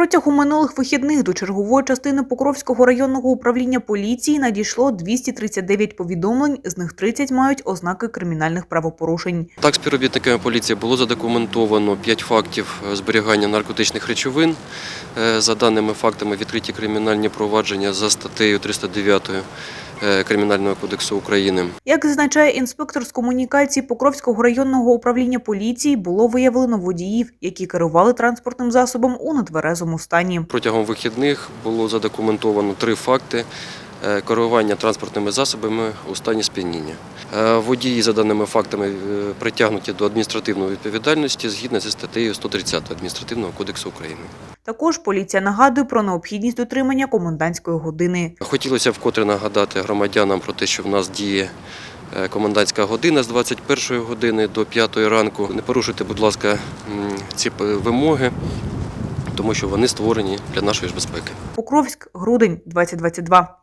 Протягом минулих вихідних до чергової частини Покровського районного управління поліції надійшло 239 повідомлень, з них 30 мають ознаки кримінальних правопорушень. Так, співробітниками поліції було задокументовано 5 фактів е, зберігання наркотичних речовин. Е, За даними фактами відкриті кримінальні провадження за статтею 309 е, Кримінального кодексу України. Як зазначає інспектор з комунікації Покровського районного управління поліції, було виявлено водіїв, які керували транспортним засобом у нетверезому стані. Протягом вихідних було задокументовано три факти е, керування транспортними засобами у стані сп'яніння. Е, Водії, за даними фактами, е, притягнуті до адміністративної відповідальності згідно зі статтею 130 Адміністративного кодексу України. Також поліція нагадує про необхідність дотримання комендантської години. Хотілося вкотре нагадати громадянам про те, що в нас діє е, комендантська година з 21 години до 5 ранку. Не порушуйте, будь ласка, ці вимоги, тому що вони створені для нашої ж безпеки. Покровськ, грудень, 2022.